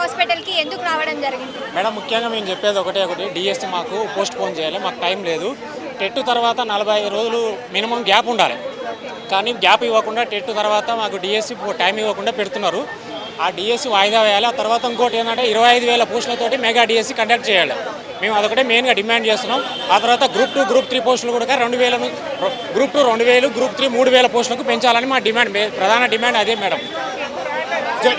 హాస్పిటల్కి ఎందుకు రావడం జరిగింది? మేడం ముఖ్యంగా మేము చెప్పేది ఒకటే ఒకటి. డిఎస్సి మాకు పోస్ట్ పోన్ చేయాలి మాకు టైం లేదు. టెట్ తర్వాత నలభై రోజులు మినిమం గ్యాప్ ఉండాలి. కానీ గ్యాప్ ఇవ్వకుండా టెట్ తర్వాత మాకు డిఎస్సి టైం ఇవ్వకుండా పెడుతున్నారు. ఆ డిఎస్సి వాయిదా వేయాలి. ఆ తర్వాత ఇంకోటి ఏంటంటే ఇరవై ఐదు వేల పోస్టులతోటి మెగా డిఎస్సి కండక్ట్ చేయాలి. మేము అదొకటే మెయిన్గా డిమాండ్ చేస్తున్నాం. ఆ తర్వాత గ్రూప్ టూ గ్రూప్ త్రీ పోస్టులు కూడా రెండు వేలను గ్రూప్ టూ రెండు వేలు గ్రూప్ త్రీ మూడు వేల పోస్టులకు పెంచాలని మా డిమాండ్. ప్రధాన డిమాండ్ అదే మేడం.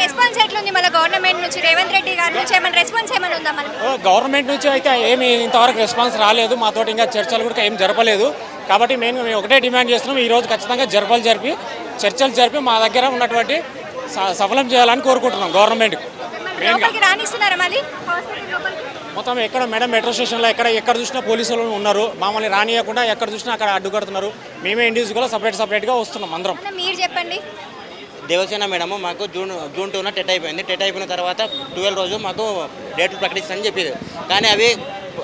రెస్పాన్స్ ఎట్లుంది మన గవర్నమెంట్ నుంచి? రేవంత్ రెడ్డి గారి నుంచి ఏమైనా రెస్పాన్స్ ఏమైనా ఉందా గవర్నమెంట్ నుంచి అయితే ఏమి ఇంతవరకు రెస్పాన్స్ రాలేదు. మాతోటి ఇంకా చర్చలు కూడా ఏం జరపలేదు. కాబట్టి మెయిన్ మేము ఒకటే డిమాండ్ చేస్తున్నాం. ఈ రోజు ఖచ్చితంగా జరపలు జరిపి చర్చలు జరిపి మా దగ్గర ఉన్నటువంటి సఫలం చేయాలని కోరుకుంటున్నాం గవర్నమెంట్ మెయిన్గా మొత్తం ఎక్కడ మేడం మెట్రో స్టేషన్లో ఎక్కడ ఎక్కడ చూసినా పోలీసులు ఉన్నారు. మమ్మల్ని రానియకుండా ఎక్కడ చూసినా అక్కడ అడ్డుకడుతున్నారు మేమే ఇండివిజువల్గా సపరేట్ సపరేట్గా వస్తున్నాం అందరం. మీరు చెప్పండి. దేవసేన మేడము మాకు జూన్ జూన్ టూన టెట్ అయిపోయింది. టెట్ అయిపోయిన తర్వాత ట్వెల్వ్ రోజు మాకు డేట్లు ప్రకటిస్తామని చెప్పింది కానీ అవి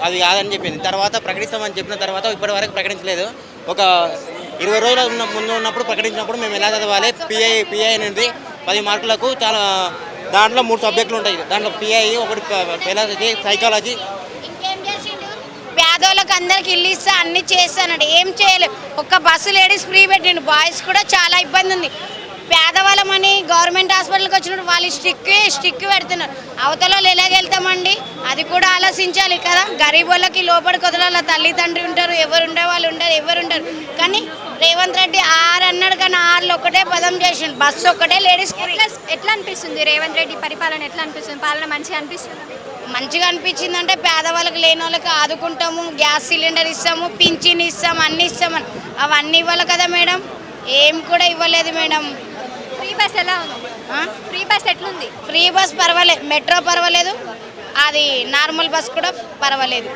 అది కాదని చెప్పింది. తర్వాత ప్రకటిస్తామని చెప్పిన తర్వాత ఇప్పటివరకు ప్రకటించలేదు. ఒక ఇరవై రోజుల ఉన్న ముందు ఉన్నప్పుడు ప్రకటించినప్పుడు మేము ఎలా చదవాలి? పిఐ పిఐ అనేది పది మార్కులకు చాలా దాంట్లో మూడు సబ్జెక్టులు ఉంటాయి. దాంట్లో పిఐ ఒకటి ఫిలాసఫీ సైకాలజీ. పేదోళ్ళకి అందరికి ఇల్లు ఇస్తా అన్ని చేస్తానండి ఏం చేయలేదు. ఒక్క బస్సు లేడీస్ ఫ్రీ పెట్టిండు. బాయ్స్ కూడా చాలా ఇబ్బంది ఉంది. పేదవాళ్ళమని గవర్నమెంట్ హాస్పిటల్కి వచ్చినప్పుడు వాళ్ళు స్టిక్ స్టిక్ పెడుతున్నారు. అవతల వాళ్ళు ఎలాగెళ్తామండి అది కూడా ఆలోచించాలి కదా. గరీబ్ వాళ్ళకి లోపలి కొదల తల్లిదండ్రి ఉంటారు ఎవరు ఉండే వాళ్ళు ఉండరు ఎవరు ఉండరు కానీ రేవంత్ రెడ్డి ఆరు అన్నాడు కానీ ఆరులో ఒకటే పదం చేసిండు. బస్సు ఒకటే లేడీస్ ఎట్లా అనిపిస్తుంది రేవంత్ రెడ్డి పరిపాలన? ఎట్లా అనిపిస్తుంది? పాలన మంచిగా అనిపిస్తుంది? మంచిగా అనిపించింది అంటే పేదవాళ్ళకి లేని వాళ్ళకి ఆదుకుంటాము గ్యాస్ సిలిండర్ ఇస్తాము పింఛన్ ఇస్తాము అన్ని ఇస్తామని. అవన్నీ ఇవ్వాలి కదా మేడం. ఏం కూడా ఇవ్వలేదు మేడం. బస్ ఎలా ఉంది? ఫ్రీ బస్ ఎట్లుంది? ఫ్రీ బస్ పర్వాలేదు మెట్రో పర్వాలేదు. అది నార్మల్ బస్ కూడా పర్వాలేదు.